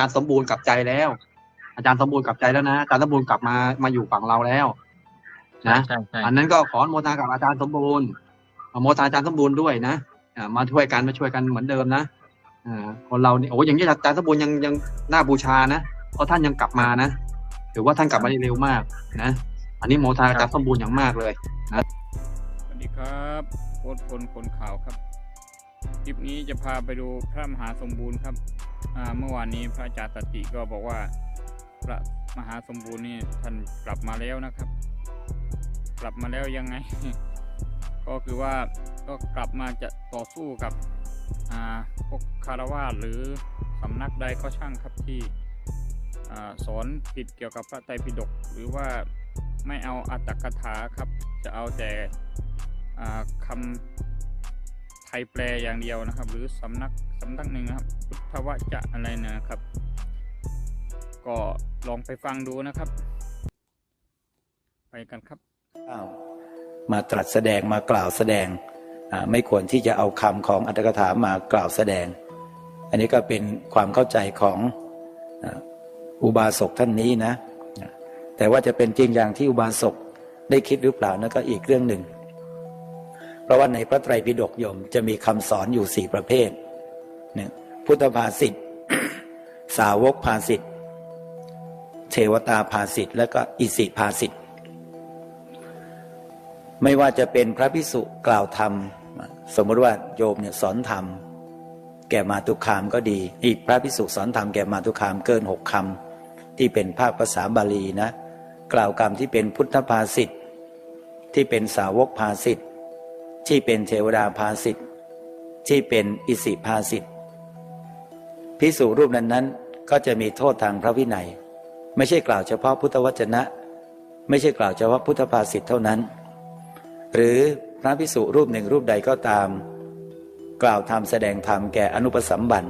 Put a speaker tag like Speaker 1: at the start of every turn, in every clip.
Speaker 1: จารย์สมบูรณ์กลับใจแล้ว อาจารย์สมบูรณ์กลับใจแล้วนะอาจารย์สมบูรณ์กลับมามาอยู่ฝั่งเราแล้ว นะ
Speaker 2: ใช่ใช่
Speaker 1: อันนั้นก็ขออนุโมทนากับอาจารย์สมบูรณ์อนุโมทนาอาจารย์สมบูรณ์ด้วยนะอ่ามาช่วยกันมาช่วยกันเหมือนเดิมนะอ่าคนเราเนี่ยโอ้อย่างนี้อาจารย์สมบูรณ์ยังยังน่าบูชานะเพราะท่านยังกลับมานะถือว่าท่านกลับมาได้เร็วมากนะอันนี้โมทนาอาจารย์สมบูรณ์อย่างมากเลย
Speaker 3: สวัสดีครับโค้ดคนคนข่าวครับคลิปนี้จะพาไปดูพระมหาสมบูรณ์ครับอ่า เมื่อวานนี้พระอาจารย์ตติก็บอกว่าพระมหาสมบูรณ์นี่ท่านกลับมาแล้วนะครับ กลับมาแล้วยังไง ก็คือว่าก็กลับมาจะต่อสู้กับพวกคารวาสหรือสำนักใดก็ช่างครับที่อสอนผิดเกี่ยวกับพระไตรปิฎกหรือว่าไม่เอาอัตถกถาครับ จะเอาแต่คำ ไทยแปลอย่างเดียวนะครับ หรือสำนักสำนักหนึ่งนะครับพุทธวจะอะไรนะครับ ก็ลองไปฟังดูนะครับ ไปกันครับ
Speaker 4: อ้าวมาตรัสแสดงมากล่าวแสดงไม่ควรที่จะเอาคำของอัตถกถามากล่าวแสดง อันนี้ก็เป็นความเข้าใจของอุบาสกท่านนี้นะ แต่ว่าจะเป็นจริงอย่างที่อุบาสกได้คิดหรือเปล่านั่นก็อีกเรื่องหนึ่ง ราะว่าในพระไตรปิฎกโยมจะมีคำสอนอยู่สี่ประเภทนี่ยพุทธภาษิตสาวกภาษิตเทวตาภาษิตและก็อิสิภาษิตไม่ว่าจะเป็นพระพิสุกล่าวธรรม สมมติว่าโยมเนี่ยสอนธรรม แก่มาตุคามก็ดี อีกพระพิสุสอนธรรมแก่มาตุคามเกินหกคำที่เป็นภาคภาษาบาลีนะ กล่าวกรรมที่เป็นพุทธภาษิตที่เป็นสาวกภาษิต ที่เป็นเทวดาภาษิตที่เป็นอิสิภาษิตพิสุรูปนั้นนั้นๆ ก็จะมีโทษทางพระวินัย ไม่ใช่กล่าวเฉพาะพุทธวจนะ ไม่ใช่กล่าวเฉพาะพุทธภาษิตเท่านั้น หรือพระพิสุรูปหนึ่งรูปใดก็ตาม กล่าวธรรมแสดงธรรมแก่อนุปสัมบัน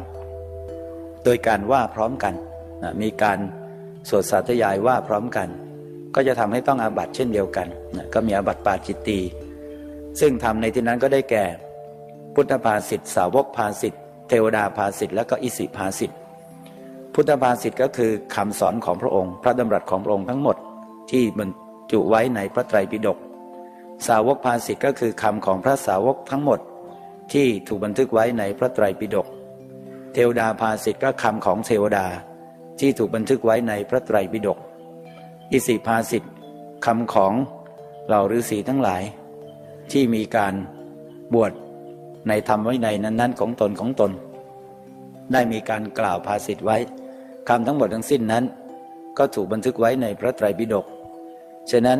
Speaker 4: โดยการว่าพร้อมกันนะมีการสวดสาธยายว่าพร้อมกัน ก็จะทำให้ต้องอาบัติเช่นเดียวกันนะก็มีอาบัติปาจิตตี ซึ่งทำในที่นั้นก็ได้แก่ พุทธภาษิตสาวกภาษิตเทวดาภาษิตและก็อิสิภาษิตพุทธภาษิตก็คือคำสอนของพระองค์ พระดำรัสของพระองค์ทั้งหมดที่บรรจุไว้ในพระไตรปิฎกสาวกภาษิตก็คือคำของพระสาวกทั้งหมด ที่ถูกบันทึกไว้ในพระไตรปิฎกเทวดาภาษิตก็คำของเทวดาที่ถูกบันทึกไว้ในพระไตรปิฎกอิสิภาษิตคำของเหล่าฤาษีทั้งหลาย ที่มีการบวชในธรรมวินัยนั้นๆ ของตนของตน ได้มีการกล่าวภาษิตไว้คำทั้งหมดทั้งสิ้นนั้น ก็ถูกบันทึกไว้ในพระไตรปิฎกฉะนั้น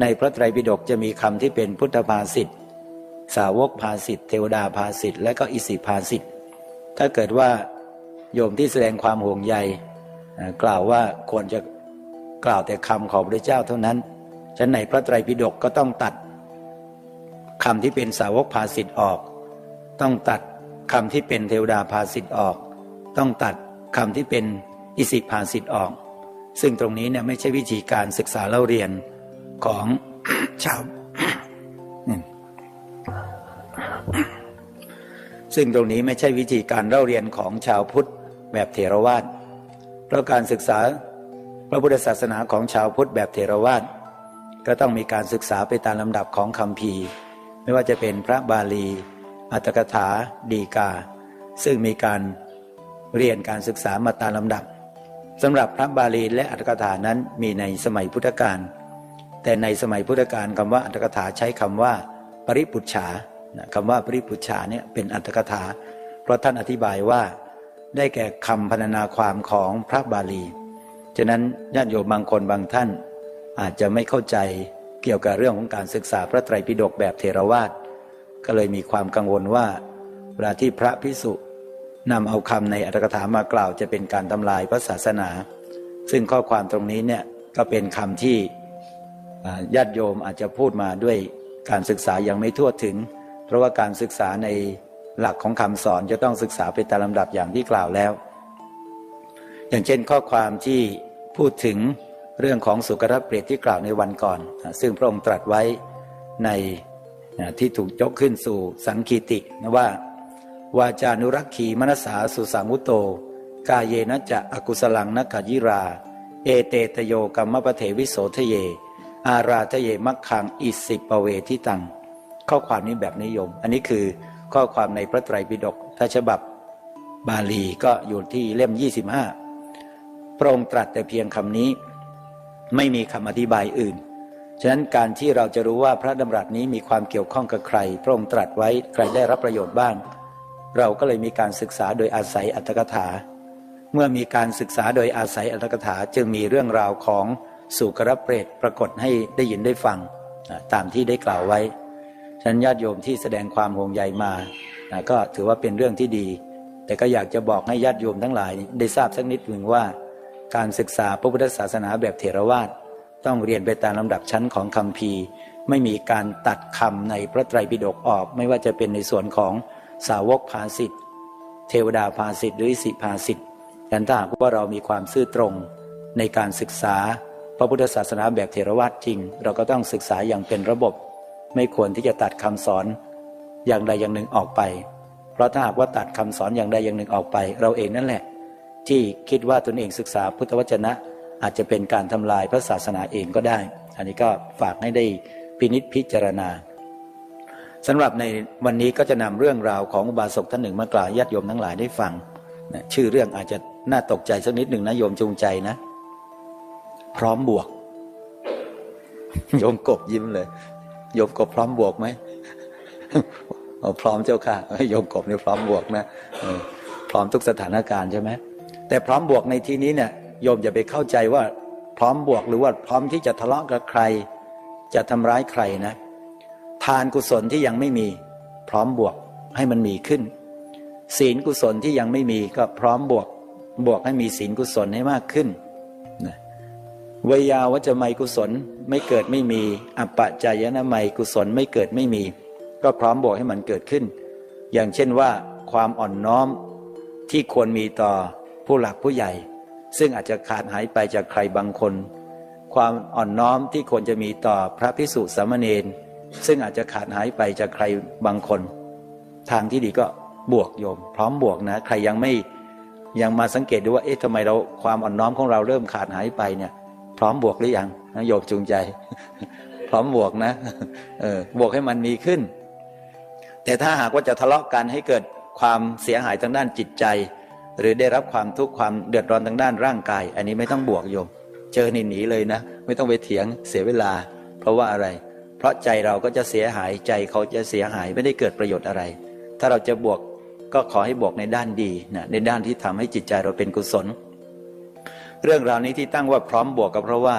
Speaker 4: ในพระไตรปิฎกจะมีคำที่เป็นพุทธภาษิตสาวกภาษิตเทวดาภาษิตและก็อิสิภาษิตถ้าเกิดว่าโยมที่แสดงความห่วงใยอ่ากล่าวว่าควรจะกล่าวแต่คำของพระเจ้าเท่านั้นฉะนั้นในพระไตรปิฎกก็ต้องตัด คำที่เป็นสาวกภาษิตออก ต้องตัดคำที่เป็นเทวดาภาษิตออก ต้องตัดคำที่เป็นอิสิภาษิตออก ซึ่งตรงนี้เนี่ยไม่ใช่วิธีการศึกษาเล่าเรียนของชาวซึ่งตรงนี้ไม่ใช่วิธีการเล่าเรียนของชาวพุทธแบบเถรวาทเพราะการศึกษาพระพุทธศาสนาของชาวพุทธแบบเถรวาทก็ต้องมีการศึกษาไปตามลำดับของคำพี ไม่ว่าจะเป็นพระบาลี อัตถกถาดีกา ซึ่งมีการเรียนการศึกษามาตามลำดับสำหรับพระบาลีและอัตถกถานั้นมีในสมัยพุทธกาลแต่ในสมัยพุทธกาลคำว่าอัตถกถาใช้คำว่า ปริปุจฉานะคำว่าปริปุจฉาเนี่ยเป็นอัตถกถา เพราะท่านอธิบายว่า ได้แก่คำพรรณนาความของพระบาลี ฉะนั้นญาติโยมบางคนบางท่านอาจจะไม่เข้าใจ เกี่ยวกับเรื่องของการศึกษาพระไตรปิฎกแบบเทรวาสก็เลยมีความกังวลว่าเวลาที่พระพิสุนำเอาคำในอัตถกถามากล่าวจะเป็นการทำลายพระศาสนา ซึ่งข้อความตรงนี้เนี่ยก็เป็นคำที่ญาติโยมอาจจะพูดมาด้วยการศึกษายังไม่ทั่วถึง เพราะว่าการศึกษาในหลักของคำสอนจะต้องศึกษาไปตามลำดับอย่างที่กล่าวแล้ว อย่างเช่นข้อความที่พูดถึง เรื่องของสุกรเปรตที่กล่าวในวันก่อน ซึ่งพระองค์ตรัสไว้ในที่ถูกยกขึ้นสู่สังคีตินะว่า วาจานุรักขีมนสาสุสังวุโต กาเยนะจะอกุสลังนักยิรา เอเตตโยกรรมปะเทวิโสทเย อาราทเยมักขังอิสิปเวทิตัง ข้อความนี้แบบนิยม อันนี้คือข้อความในพระไตรปิฎกถ้าฉบับบาลีก็อยู่ที่เล่ม 25 พระองค์ตรัสแต่เพียงคำนี้ ไม่มีคำอธิบายอื่น ฉะนั้นการที่เราจะรู้ว่าพระดำรัสนี้มีความเกี่ยวข้องกับใคร พระองค์ตรัสไว้ใครได้รับประโยชน์บ้าง เราก็เลยมีการศึกษาโดยอาศัยอัตถกถา เมื่อมีการศึกษาโดยอาศัยอัตถกถาจึงมีเรื่องราวของสุกรเปรตปรากฏให้ได้ยินได้ฟังตามที่ได้กล่าวไว้ ฉะนั้นญาติโยมที่แสดงความห่วงใยมา ก็ถือว่าเป็นเรื่องที่ดี แต่ก็อยากจะบอกให้ญาติโยมทั้งหลายได้ทราบสักนิดหนึ่งว่า การศึกษาพระพุทธศาสนาแบบเถรวาทต้องเรียนไปตามลำดับชั้นของคำพีไม่มีการตัดคำในพระไตรปิฎกออก ไม่ว่าจะเป็นในส่วนของสาวกภาสิทธเทวดาภาสิทธิหรือสิภาสิทธิกันถ้าหากว่าเรามีความซื่อตรง ในการศึกษา พระพุทธศาสนาแบบเถรวาทจริง เราก็ต้องศึกษาอย่างเป็นระบบ ไม่ควรที่จะตัดคำสอนอย่างใดอย่างหนึ่งออกไป เพราะถ้าหากว่าตัดคำสอนอย่างใดอย่างหนึ่งออกไป เราเองนั่นแหละ ที่คิดว่าตนเองศึกษาพุทธวจนะ อาจจะเป็นการทำลายพระศาสนาเองก็ได้ อันนี้ก็ฝากให้ได้พินิษพิจารณาสำหรับในวันนี้ก็จะนำเรื่องราวของอุบาสกท่านหนึ่งมากล่าวญาติโยมทั้งหลายได้ฟังนะชื่อเรื่องอาจจะน่าตกใจสักนิดหนึ่งนะโยมจงใจนะ พร้อมบวก โยมกบยิ้มเลย โยมกบพร้อมบวกไหมพร้อมเจ้าค่ะโยมกบนี่พร้อมบวกนะพร้อมทุกสถานการณ์ใช่ไหม แต่พร้อมบวกในที่นี้เนี่ยโยมอย่าไปเข้าใจว่าพร้อมบวกหรือว่าพร้อมที่จะทะเลาะกับใคร จะทำร้ายใครนะ ทานกุศลที่ยังไม่มี พร้อมบวกให้มันมีขึ้น ศีลกุศลที่ยังไม่มีก็พร้อมบวก บวกให้มีศีลกุศลให้มากขึ้นนะวยาวัจไมยกุศลไม่เกิดไม่มี อัปปะจายนะไมยกุศลไม่เกิดไม่มี ก็พร้อมบวกให้มันเกิดขึ้น อย่างเช่นว่า ความอ่อนน้อมที่ควรมีต่อ ผู้หลักผู้ใหญ่ ซึ่งอาจจะขาดหายไปจากใครบางคน ความอ่อนน้อมที่ควรจะมีต่อพระพิสุสามเณรซึ่งอาจจะขาดหายไปจากใครบางคน ทางที่ดีก็บวกโยม พร้อมบวกนะ ใครยังไม่ยังมาสังเกตดูว่าเอ๊ะทำไมเราความอ่อนน้อมของเราเริ่มขาดหายไปเนี่ย พร้อมบวกหรือยังนะโยมจูงใจ พร้อมบวกนะเออบวกให้มันมีขึ้น แต่ถ้าหากว่าจะทะเลาะกันให้เกิดความเสียหายทางด้านจิตใจ หรือได้รับความทุกข์ความเดือดร้อนทางด้านร่างกาย อันนี้ไม่ต้องบวกโยม เจอหนีหนีเลยนะ ไม่ต้องไปเถียงเสียเวลา เพราะว่าอะไร เพราะใจเราก็จะเสียหายใจเขาจะเสียหายไม่ได้เกิดประโยชน์อะไร ถ้าเราจะบวกก็ขอให้บวกในด้านดีนะในด้านที่ทำให้จิตใจเราเป็นกุศล เรื่องราวนี้ที่ตั้งว่าพร้อมบวกก็เพราะว่า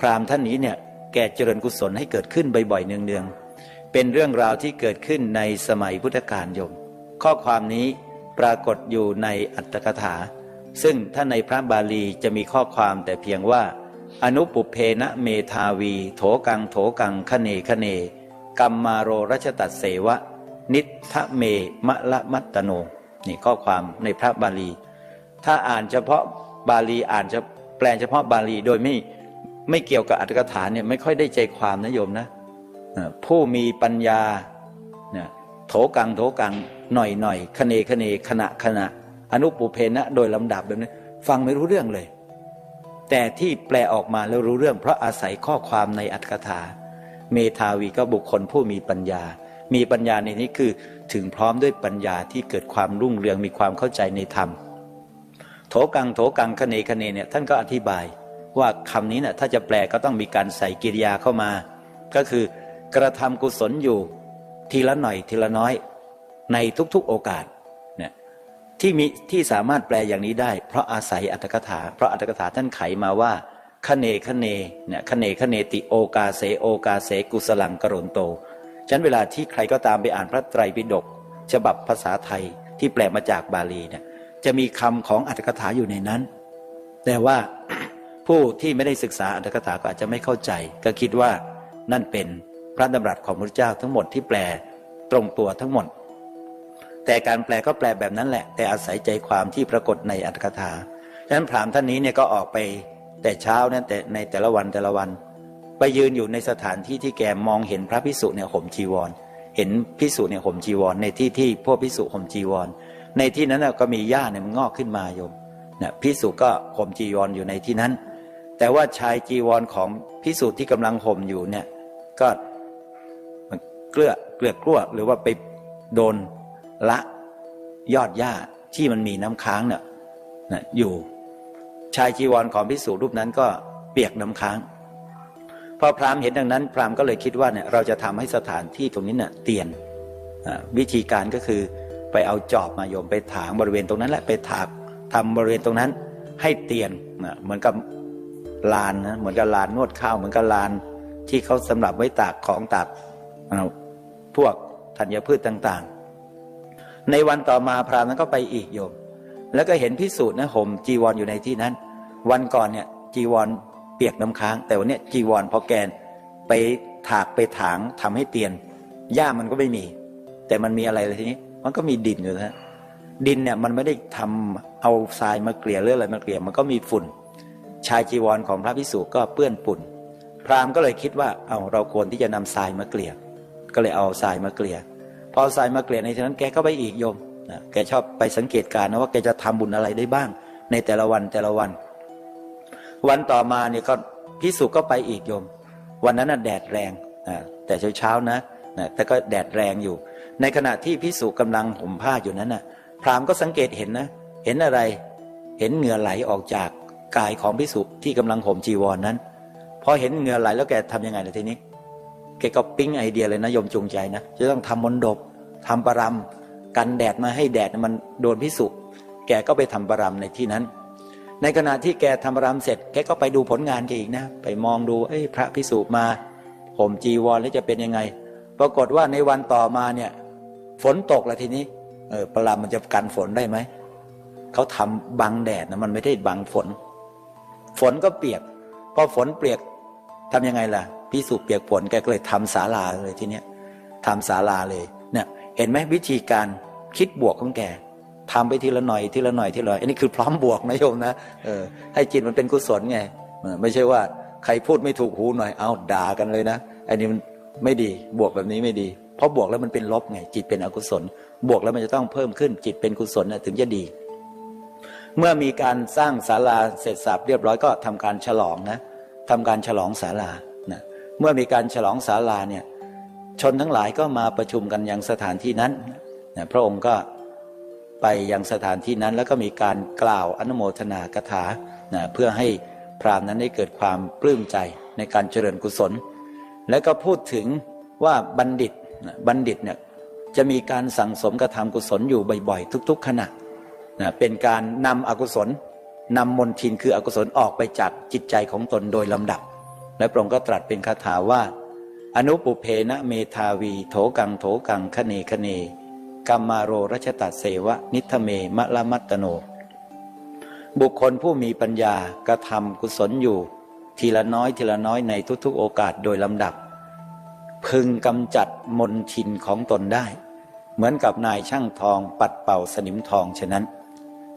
Speaker 4: พราหมณ์ท่านนี้เนี่ยแกเจริญกุศลให้เกิดขึ้นบ่อยๆเนืองๆเป็นเรื่องราวที่เกิดขึ้นในสมัยพุทธกาลโยม ข้อความนี้ ปรากฏอยู่ในอัตถกถา ซึ่งถ้าในพระบาลีจะมีข้อความแต่เพียงว่า อนุปุเพนะเมทาวี โถกังโถกังคเนคเน กัมมาโรรัชตัดเสวะ นิทะเมมะละมัตตโน นี่ข้อความในพระบาลี ถ้าอ่านเฉพาะบาลีอ่านจะแปลเฉพาะบาลีโดยไม่ไม่เกี่ยวกับอัตถกถาเนี่ยไม่ค่อยได้ใจความนะโยมนะผู้มีปัญญา โถกังโถกังหน่อยหน่อยคเนคเนขณะขณะ อนุปุเพนะโดยลำดับแบบนี้ฟังไม่รู้เรื่องเลย แต่ที่แปลออกมาแล้วรู้เรื่อง เพราะอาศัยข้อความในอัตถกถา เมทาวีก็บุคคลผู้มีปัญญา มีปัญญาในนี้คือถึงพร้อมด้วยปัญญาที่เกิดความรุ่งเรืองมีความเข้าใจในธรรม โถกังโถกังคเนคเนเนี่ยท่านก็อธิบายว่าคำนี้น่ะถ้าจะแปลก็ต้องมีการใส่กิริยาเข้ามา ก็คือกระทำกุศลอยู่ ทีละหน่อยทีละน้อย ในทุกๆโอกาสเนี่ยที่มีที่สามารถแปลอย่างนี้ได้ เพราะอาศัยอัตถกถา เพราะอัตถกถาท่านไขมาว่าคเนคเนเนี่ยคเนคเนติโอกาเสโอกาเสกุสลังกรนโตฉันเวลาที่ใครก็ตามไปอ่านพระไตรปิฎกฉบับภาษาไทยที่แปลมาจากบาลีเนี่ยจะมีคำของอัตถกถาอยู่ในนั้น แต่ว่าผู้ที่ไม่ได้ศึกษาอัตถกถาก็อาจจะไม่เข้าใจ ก็คิดว่านั่นเป็น พระดำรัสของพระเจ้าทั้งหมดที่แปลตรงตัวทั้งหมด แต่การแปลก็แปลแบบนั้นแหละ แต่อาศัยใจความที่ปรากฏในอัตถกถาฉะนั้นพราหมณ์ท่านนี้เนี่ยก็ออกไปแต่เช้าเนี่ยแต่ในแต่ละวันแต่ละวัน ไปยืนอยู่ในสถานที่ที่แกมองเห็นพระพิสุเนี่ยห่มจีวร เห็นพิสุเนี่ยห่มจีวร ในที่ที่พวกพิสุห่มจีวร ในที่นั้นนะก็มีหญ้าเนี่ยมันงอกขึ้นมาโยมนะพิสุก็ห่มจีวรออยู่ในที่นั้น แต่ว่าชายจีวรของพิสุที่กำลังห่มอยู่เนี่ยก็ เกลือเกลือกลั้วหรือว่าไปโดนละยอดหญ้าที่มันมีน้ำค้างเนี่ยนะอยู่ชายจีวรของพิสุรูปนั้นก็เปียกน้ำค้าง พอพราหมณ์เห็นดังนั้น พราหมณ์ก็เลยคิดว่าเนี่ยเราจะทำให้สถานที่ตรงนี้เนี่ยเตียนวิธีการก็คือไปเอาจอบมาโยมไปถางบริเวณตรงนั้นแหละไปถากทำบริเวณตรงนั้น ให้เตียนนะเหมือนกับลานนะเหมือนกับลานนวดข้าวเหมือนกับลานที่เขาสำหรับไว้ตากของตาก พวกธัญพืชต่างๆ ในวันต่อมาพรามนั้นก็ไปอีกโยม แล้วก็เห็นพิสูจน์นะห่มจีวรออยู่ในที่นั้น วันก่อนเนี่ยจีวรเปียกน้ำค้าง แต่วันเนี้ยจีวรพอแกนไปถากไปถางทำให้เตียนหญ้ามันก็ไม่มี แต่มันมีอะไรเลยทีนี้ มันก็มีดินอยู่นะดินเนี่ยมันไม่ได้ทำเอาทรายมาเกลี่ยหรืออะไรมาเกลี่ยมันก็มีฝุ่น ชายจีวรของพระพิสุก็เปื้อนฝุ่น พราหมณ์ก็เลยคิดว่าเอาเราควรที่จะนำทรายมาเกลี่ย ก็เลยเอาทรายมาเกลี่ยพอเอาทรายมาเกลี่ยในที่นั้นแกก็ไปอีกโยมนะแกชอบไปสังเกตการณ์นะว่าแกจะทำบุญอะไรได้บ้าง ในแต่ละวันแต่ละวัน วันต่อมาเนี่ยก็พิสุก็ไปอีกโยม วันนั้นน่ะแดดแรงนะแต่เช้าเช้าๆนะนะแต่ก็แดดแรงอยู่ ในขณะที่พิสุกำลังห่มผ้าอยู่นั้นน่ะ พราหมณ์ก็สังเกตเห็นนะ เห็นอะไร เห็นเหงื่อไหลออกจากกายของพิสุที่กำลังห่มจีวรนนั้น พอเห็นเหงื่อไหลแล้วแกทำยังไงล่ะทีนี้ แกก็ปิ๊งไอเดียเลยนะโยมจูงใจนะจะต้องทำมนดบทำปรำกันแดดมาให้แดดมันโดนพิสุแกก็ไปทำปรำในที่นั้น ในขณะที่แกทำปรำเสร็จแกก็ไปดูผลงานแกอีกนะ ไปมองดูเอ้ยพระพิสุมาห่มจีวรแล้วจะเป็นยังไง ปรากฏว่าในวันต่อมาเนี่ย ฝนตกแล้วทีนี้เออปรำมันจะกันฝนได้ไหมเขาทำบังแดดนะมันไม่ได้บังฝน ฝนก็เปียกพอฝนเปียกทำยังไงล่ะ พิสุเปียกฝนแกก็เลยทำศาลาเลยทีเนี้ยทำศาลาเลยเนี่ยเห็นไหมวิธีการคิดบวกของแกทำไปทีละหน่อยทีละหน่อยทีละหน่อยอันนี้คือพร้อมบวกนะโยมนะเออให้จิตมันเป็นกุศลไงไม่ใช่ว่าใครพูดไม่ถูกหูหน่อยเอาด่ากันเลยนะอันนี้มันไม่ดีบวกแบบนี้ไม่ดี เพราะบวกแล้วมันเป็นลบไงจิตเป็นอกุศล บวกแล้วมันจะต้องเพิ่มขึ้นจิตเป็นกุศลนะถึงจะดี เมื่อมีการสร้างศาลาเสร็จสับเรียบร้อยก็ทำการฉลองนะทำการฉลองศาลา เมื่อมีการฉลองศาลาเนี่ยชนทั้งหลายก็มาประชุมกันยังสถานที่นั้นนะพระองค์ก็ไปยังสถานที่นั้นแล้วก็มีการกล่าวอนุโมทนากถานะเพื่อให้พรามนั้นได้เกิดความปลื้มใจในการเจริญกุศล แล้วก็พูดถึงว่าบัณฑิตนะบัณฑิตเนี่ยจะมีการสั่งสมกระทำกุศลอยู่บ่อย ๆ ทุก ๆ ขณะนะเป็นการนำอกุศลนำมนทินคืออกุศลออกไปจากจิตใจของตนโดยลำดับ และพระองค์ก็ตรัสเป็นคาถาว่า อนุปุเพนะเมทาวี โถกังโถกังคเนคเนกัมมาโรรัชตัดเสวะ นิทเมมะละมัตตโน บุคคลผู้มีปัญญากระทำกุศลอยู่ ทีละน้อยทีละน้อยในทุกๆ โอกาสโดยลำดับ พึงกำจัดมนทินของตนได้ เหมือนกับนายช่างทองปัดเป่าสนิมทองฉะนั้น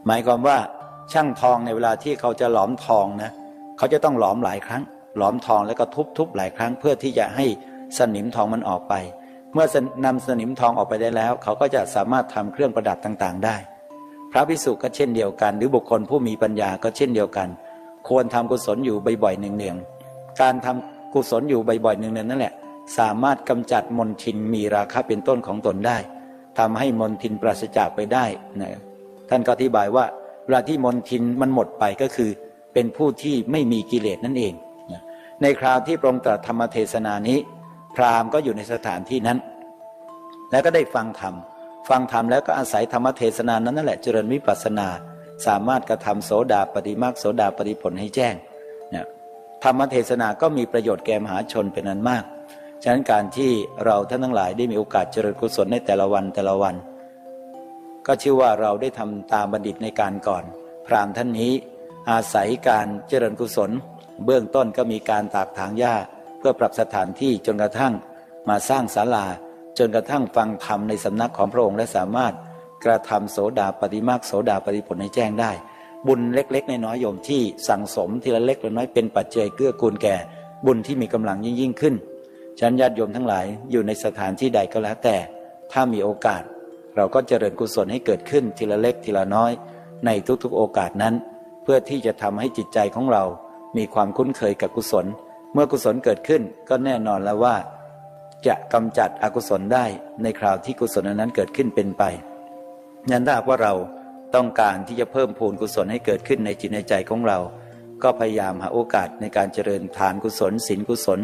Speaker 4: หมายความว่าช่างทองในเวลาที่เขาจะหลอมทองนะ เขาจะต้องหลอมหลายครั้ง หลอมทองแล้วก็ทุบๆหลายครั้งเพื่อที่จะให้สนิมทองมันออกไป เมื่อนำสนิมทองออกไปได้แล้ว เขาก็จะสามารถทำเครื่องประดับต่างๆ ได้ พระภิกษุก็เช่นเดียวกัน หรือบุคคลผู้มีปัญญาก็เช่นเดียวกัน ควรทำกุศลอยู่บ่อยๆเนืองๆการทำกุศลอยู่บ่อยๆเนืองๆนั่นแหละ สามารถกำจัดมนทินมีราคะเป็นต้นของตนได้ทำให้มนทินปราศจากไปได้นะท่านก็อธิบายว่าเวลาที่มนทินมันหมดไปก็คือ เป็นผู้ที่ไม่มีกิเลสนั่นเอง ในคราวที่พระองค์ตรัสธรรมเทศนานี้ พราหมณ์ก็อยู่ในสถานที่นั้น แล้วก็ได้ฟังธรรม ฟังธรรมแล้วก็อาศัยธรรมเทศนานั้นนั่นแหละเจริญวิปัสสนา สามารถกระทำโสดาปฏิมาคโสดาปฏิผลให้แจ้งเนี่ยธรรมเทศนาก็มีประโยชน์แก่มหาชนเป็นอันมาก ฉะนั้นการที่เราท่านทั้งหลายได้มีโอกาสเจริญกุศลในแต่ละวันแต่ละวัน ก็ชื่อว่าเราได้ทำตามบัณฑิตในการก่อน พราหมณ์ท่านนี้อาศัยการเจริญกุศล เบื้องต้นก็มีการตากถางหญ้า เพื่อปรับสถานที่จนกระทั่งมาสร้างศาลา จนกระทั่งฟังธรรมในสำนักของพระองค์และสามารถกระทำโสดาปฏิมาคโสดาปฏิผลให้แจ้งได้ บุญเล็กๆน้อยโยมที่สั่งสมทีละเล็กละน้อยเป็นปัจเจยเกื้อกูลแก่ บุญที่มีกำลังยิ่งยิ่งขึ้นฉันญาติโยมทั้งหลายอยู่ในสถานที่ใดก็แล้วแต่ ถ้ามีโอกาส เราก็เจริญกุศลให้เกิดขึ้นทีละเล็กทีละน้อย ในทุกๆโอกาสนั้น เพื่อที่จะทำให้จิตใจของเรา มีความคุ้นเคยกับกุศล เมื่อกุศลเกิดขึ้นก็แน่นอนแล้วว่า จะกำจัดอกุศลได้ในคราวที่กุศลนั้นเกิดขึ้นเป็นไปนั้นถ้าว่าเราต้องการที่จะเพิ่มพูนกุศลให้เกิดขึ้นในจิตในใจของเรา ก็พยายามหาโอกาสในการเจริญทานกุศลศีลกุศล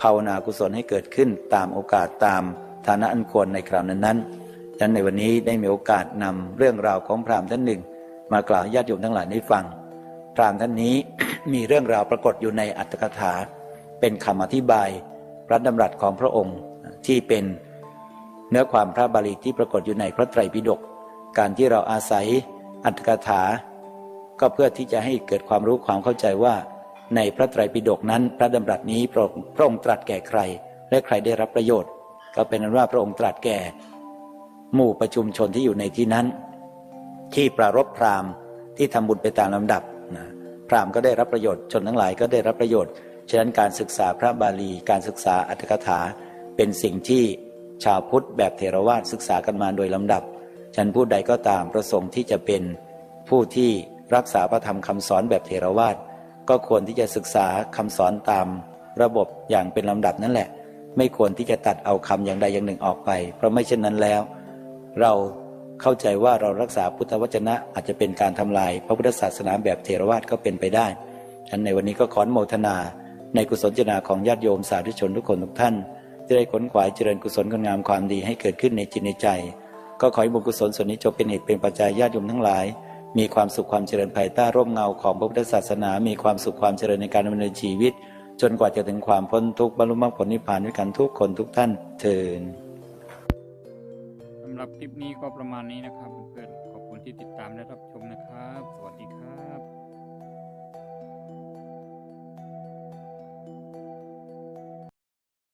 Speaker 4: ภาวนากุศลให้เกิดขึ้นตามโอกาสตามฐานะอันควรในคราวนั้นๆดังนั้นในวันนี้ได้มีโอกาสนำเรื่องราวของพราหมณ์ท่านหนึ่ง มากล่าวญาติโยมทั้งหลายได้ฟัง พรามท่านนี้มีเรื่องราวปรากฏอยู่ในอัตถกถา เป็นคำอธิบายพระดำรัสของพระองค์ที่เป็นเนื้อความพระบาลีที่ปรากฏอยู่ในพระไตรปิฎกการที่เราอาศัยอัตถกถา ก็เพื่อที่จะให้เกิดความรู้ความเข้าใจว่าในพระไตรปิฎกนั้น พระดำรัสนี้พระองค์ตรัสแก่ใคร และใครได้รับประโยชน์ ก็เป็นนั้นว่าพระองค์ตรัสแก่ หมู่ประชุมชนที่อยู่ในที่นั้น ที่ปรารบพรามที่ทำบุญไปตามลำดับ พราหมณ์ก็ได้รับประโยชน์ชนทั้งหลายก็ได้รับประโยชน์ ฉะนั้นการศึกษาพระบาลี การศึกษาอัตถกถา เป็นสิ่งที่ชาวพุทธแบบเทรวาสศึกษากันมาโดยลำดับ ฉันผู้ใดก็ตามประสงค์ที่จะเป็นผู้ที่รักษาพระธรรมคำสอนแบบเทรวาสก็ควรที่จะศึกษาคำสอนตาม ระบบอย่างเป็นลำดับนั่นแหละ ไม่ควรที่จะตัดเอาคำอย่างใดอย่างหนึ่งออกไป เพราะไม่เช่นนั้นแล้ว เรา เข้าใจว่าเรารักษาพุทธวจนะอาจจะเป็นการทำลาย พระพุทธศาสนาแบบเทรวาสก็เป็นไปได้ฉันในวันนี้ก็ขออนโมทนา ในกุศลเจตนาของญาติโยมสาธุชนทุกคนทุกท่านจะได้ขนขวายเจริญกุศลคุณงามความดีให้เกิดขึ้นในจิตในใจ ก็ขอให้บุญกุศลส่วนนี้จงเป็นเหตุเป็นปัจจัยญาติโยมทั้งหลาย มีความสุขความเจริญภายใต้ร่มเงาของพระพุทธศาสนา มีความสุขความเจริญในการดำเนินชีวิต จนกว่าจะถึงความพ้นทุกข์บรรลุมรรคผลนิพพานด้วยกันทุกคนทุกท่านเทิน
Speaker 3: สำหรับคลิปนี้ก็ประมาณนี้นะครับเพื่อนๆขอบคุณที่ติดตามและรับชมนะครับสวัสดีครับ